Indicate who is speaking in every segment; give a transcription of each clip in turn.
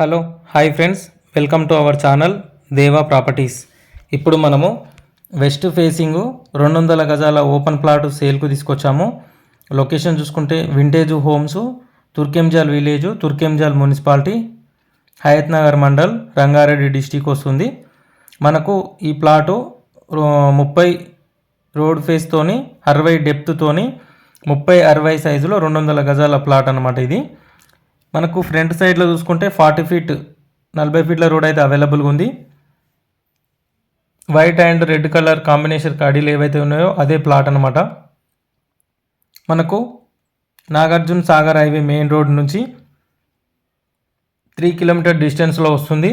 Speaker 1: Hello hi friends. Welcome to our channel Deva properties. ఇప్పుడు మనము west facing రెండు వందల గజాల ఓపెన్ ప్లాట్ సేల్కు తీసుకొచ్చాము. లొకేషన్ చూసుకుంటే vintage homes Turkayamjal village Turkayamjal municipality Hayath Nagar mandal Rangareddy district వస్తుంది. మనకు ఈ ప్లాటు రో- ముప్పై రోడ్ ఫేస్తోని అరవై డెప్త్తోని ముప్పై అరవై సైజులో రెండు వందల గజాల ప్లాట్ అనమాట ఇది. మనకు ఫ్రంట్ సైడ్లో చూసుకుంటే ఫార్టీ ఫీట్ నలభై ఫీట్ల రోడ్ అయితే అవైలబుల్గా ఉంది. White and red colour combination కడీలు ఏవైతే ఉన్నాయో అదే ప్లాట్ అనమాట మనకు Nagarjuna Sagar highway main road నుంచి త్రీ కిలోమీటర్ డిస్టెన్స్లో వస్తుంది.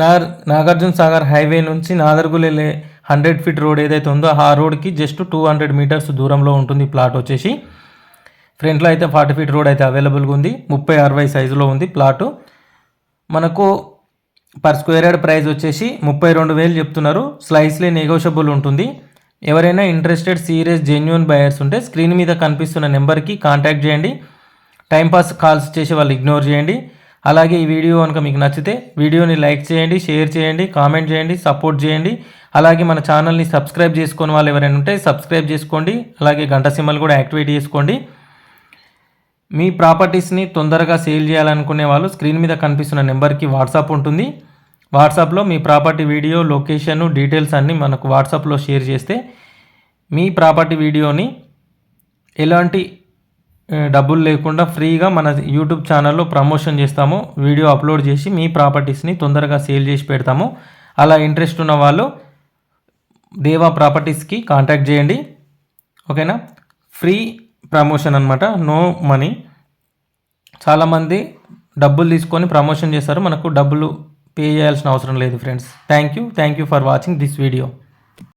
Speaker 1: నాగర్ నాగార్జున సాగర్ హైవే నుంచి నాదర్గుల్ వెళ్ళే హండ్రెడ్ ఫీట్ రోడ్ ఏదైతే ఉందో ఆ రోడ్కి జస్ట్ టూ హండ్రెడ్ మీటర్స్ దూరంలో ఉంటుంది ప్లాట్ వచ్చేసి. ఫ్రంట్లో అయితే ఫార్టీ ఫీట్ రోడ్ అయితే అవైలబుల్గా ఉంది. ముప్పై అరవై సైజులో ఉంది ప్లాటు. మనకు పర్ స్క్వేర్ యార్డ్ ప్రైస్ వచ్చేసి ముప్పై రెండు వేలు చెప్తున్నారు. స్లైస్లీ నెగోషియబుల్ ఉంటుంది. ఎవరైనా ఇంట్రెస్టెడ్ సీరియస్ జెన్యున్ బయర్స్ ఉంటే స్క్రీన్ మీద కనిపిస్తున్న నెంబర్కి కాంటాక్ట్ చేయండి. టైంపాస్ కాల్స్ చేసి వాళ్ళు ఇగ్నోర్ చేయండి. అలాగే ఈ వీడియో కనుక మీకు నచ్చితే వీడియోని లైక్ చేయండి షేర్ చేయండి కామెంట్ చేయండి సపోర్ట్ చేయండి. అలాగే మన ఛానల్ని సబ్స్క్రైబ్ చేసుకుని వాళ్ళు ఎవరైనా ఉంటే సబ్స్క్రైబ్ చేసుకోండి. అలాగే గంట సింబల్ కూడా యాక్టివేట్ చేసుకోండి. మీ ప్రాపర్టీస్ని తొందరగా సేల్ చేయాలనుకునే వాళ్ళు స్క్రీన్ మీద కనిపిస్తున్న నెంబర్కి వాట్సాప్ ఉంటుంది. వాట్సాప్లో మీ ప్రాపర్టీ వీడియో లొకేషన్ డీటెయిల్స్ అన్నీ మనకు వాట్సాప్లో షేర్ చేస్తే మీ ప్రాపర్టీ వీడియోని ఎలాంటి డబ్బులు లేకుండా ఫ్రీగా మన యూట్యూబ్ ఛానల్లో ప్రమోషన్ చేస్తాము వీడియో అప్లోడ్ చేసి మీ ప్రాపర్టీస్ని తొందరగా సేల్ చేసి పెడతాము అలా ఇంట్రెస్ట్ ఉన్న వాళ్ళు దేవా ప్రాపర్టీస్కి కాంటాక్ట్ చేయండి. ఓకేనా? ఫ్రీ ప్రమోషన్ అనమాట నో మనీ. చాలామంది డబ్బులు తీసుకొని ప్రమోషన్ చేస్తారు. మనకు డబ్బులు పే చేయాల్సిన అవసరం లేదు friends. Thank you thank you for watching this video.